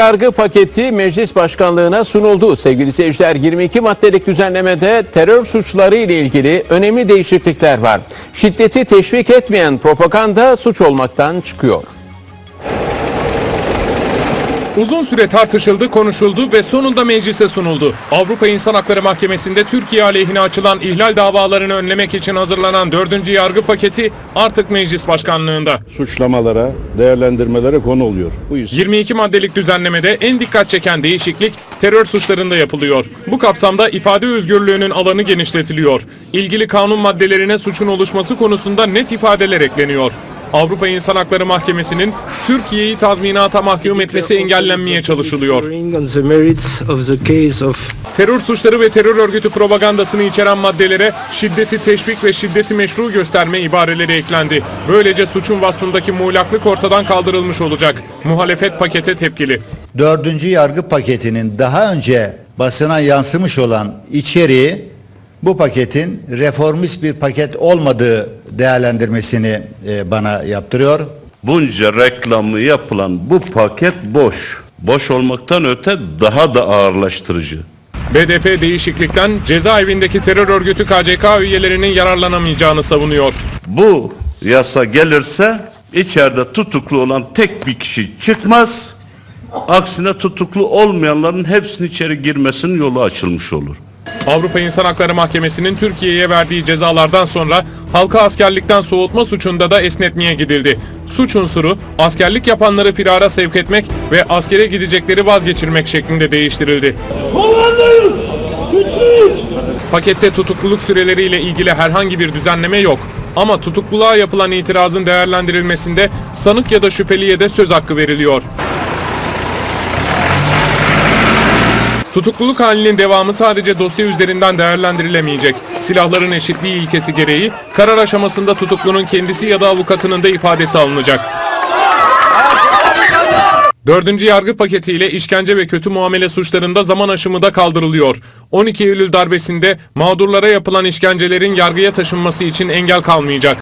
Yargı paketi meclis başkanlığına sunuldu. Sevgili seyirciler 22 maddelik düzenlemede terör suçları ile ilgili önemli değişiklikler var. Şiddeti teşvik etmeyen propaganda suç olmaktan çıkıyor. Uzun süre tartışıldı, konuşuldu ve sonunda meclise sunuldu. Avrupa İnsan Hakları Mahkemesi'nde Türkiye aleyhine açılan ihlal davalarını önlemek için hazırlanan 4. yargı paketi artık meclis başkanlığında. suçlamalara, değerlendirmelere konu oluyor. Bu iş 22 maddelik düzenlemede en dikkat çeken değişiklik terör suçlarında yapılıyor. Bu kapsamda ifade özgürlüğünün alanı genişletiliyor. İlgili kanun maddelerine suçun oluşması konusunda net ifadeler ekleniyor. Avrupa İnsan Hakları Mahkemesi'nin Türkiye'yi tazminata mahkum etmesi engellenmeye çalışılıyor. Terör suçları ve terör örgütü propagandasını içeren maddelere şiddeti teşvik ve şiddeti meşru gösterme ibareleri eklendi. Böylece suçun vasfındaki muğlaklık ortadan kaldırılmış olacak. Muhalefet pakete tepkili. Dördüncü yargı paketinin daha önce basına yansımış olan içeriği bu paketin reformist bir paket olmadığı değerlendirmesini e, bana yaptırıyor. Bunca reklamı yapılan bu paket boş. Boş olmaktan öte daha da ağırlaştırıcı. BDP değişiklikten cezaevindeki terör örgütü KCK üyelerinin yararlanamayacağını savunuyor. Bu yasa gelirse içeride tutuklu olan tek bir kişi çıkmaz. Aksine tutuklu olmayanların hepsinin içeri girmesinin yolu açılmış olur. Avrupa İnsan Hakları Mahkemesi'nin Türkiye'ye verdiği cezalardan sonra halka askerlikten soğutma suçunda da esnetmeye gidildi. Suç unsuru askerlik yapanları firara sevk etmek ve askere gidecekleri vazgeçirmek şeklinde değiştirildi. Pakette tutukluluk süreleriyle ilgili herhangi bir düzenleme yok. Ama tutukluluğa yapılan itirazın değerlendirilmesinde sanık ya da şüpheliye de söz hakkı veriliyor. Tutukluluk halinin devamı sadece dosya üzerinden değerlendirilemeyecek. Silahların eşitliği ilkesi gereği karar aşamasında tutuklunun kendisi ya da avukatının da ifadesi alınacak. Dördüncü yargı paketiyle işkence ve kötü muamele suçlarında zaman aşımı da kaldırılıyor. 12 Eylül darbesinde mağdurlara yapılan işkencelerin yargıya taşınması için engel kalmayacak.